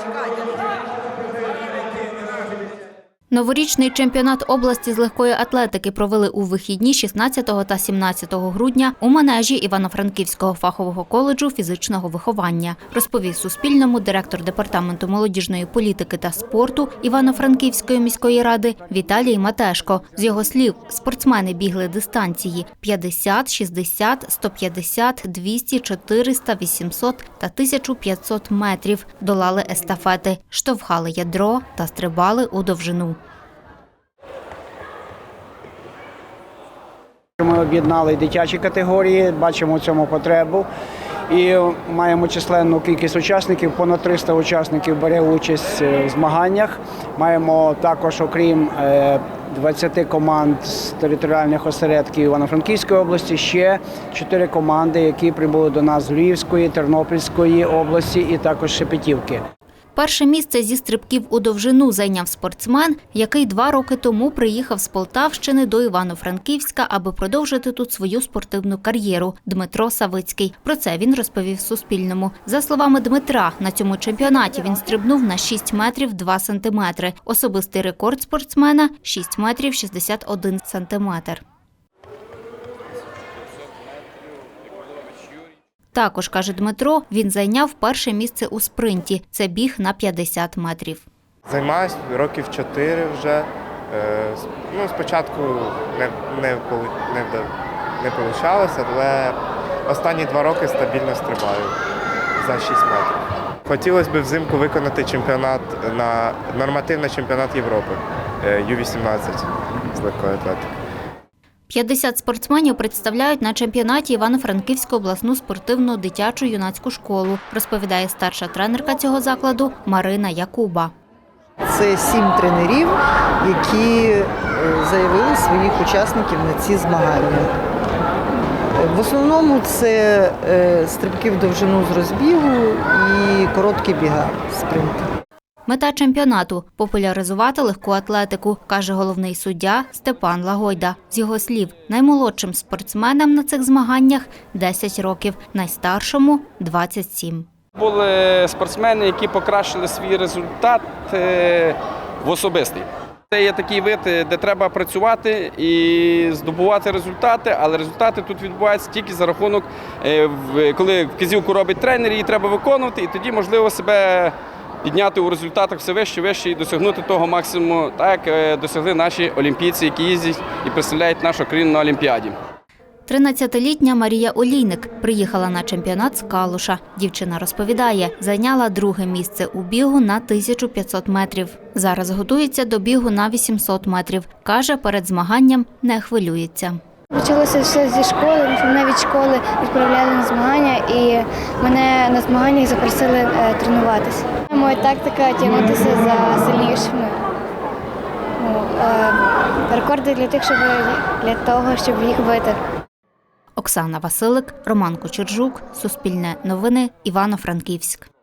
Чекайте. Новорічний чемпіонат області з легкої атлетики провели у вихідні 16 та 17 грудня у манежі Івано-Франківського фахового коледжу фізичного виховання. Розповів Суспільному директор департаменту молодіжної політики та спорту Івано-Франківської міської ради Віталій Матешко. З його слів, спортсмени бігли дистанції 50, 60, 150, 200, 400, 800 та 1500 метрів. Долали естафети, штовхали ядро та стрибали у довжину. Ми об'єднали дитячі категорії, бачимо в цьому потребу. І маємо численну кількість учасників. Понад 300 учасників бере участь е, в змаганнях. Маємо також, окрім е, 20 команд з територіальних осередків Івано-Франківської області, ще 4 команди, які прибули до нас з Львівської, Тернопільської області і також Шепетівки. Перше місце зі стрибків у довжину зайняв спортсмен, який два роки тому приїхав з Полтавщини до Івано-Франківська, аби продовжити тут свою спортивну кар'єру. Дмитро Савицький. Про це він розповів Суспільному. За словами Дмитра, на цьому чемпіонаті він стрибнув на 6 метрів 2 сантиметри. Особистий рекорд спортсмена 6 метрів 61 сантиметр. Також, каже Дмитро, він зайняв перше місце у спринті. Це біг на 50 метрів. Займаюсь років 4 вже. Е, Ну, спочатку не, не, не, не вийшло, але останні два роки стабільно стрибаю за 6 метрів. Хотілося б взимку виконати чемпіонат на нормативний чемпіонат Європи е, Ю-18 з легкої атлетики. 50 спортсменів представляють на чемпіонаті Івано-Франківську обласну спортивну дитячу юнацьку школу, розповідає старша тренерка цього закладу Марина Якуба. Це сім тренерів, які е, заявили своїх учасників на ці змагання. В основному це е, стрибки в довжину з розбігу і короткі біга спринт. Мета чемпіонату популяризувати легку атлетику, каже головний суддя Степан Лагойда. З його слів, наймолодшим спортсменам на цих змаганнях 10 років, найстаршому 27. Були спортсмени, які покращили свій результат е, в особистий. Це є такий вид, е, де треба працювати і здобувати результати, але результати тут відбуваються тільки за рахунок, е, коли вказівку робить тренер, її треба виконувати, і тоді можливо себе підняти у результатах все вище, вище і досягнути того максимуму, так як е, досягли наші олімпійці, які їздять і представляють нашу країну на Олімпіаді. 13-літня Марія Олійник приїхала на чемпіонат з Калуша. Дівчина розповідає, зайняла друге місце у бігу на 1500 метрів. Зараз готується до бігу на 800 метрів. Каже, перед змаганням не хвилюється. Почалося все зі школи. Мене від школи відправляли на змагання, і мене на змаганнях запросили е, тренуватися. Моя тактика тягнутися за сильнішими. Ну, е, рекорди для тих, щоб для того, щоб їх бити. Оксана Василик, Роман Кочержук, Суспільне новини, Івано-Франківськ.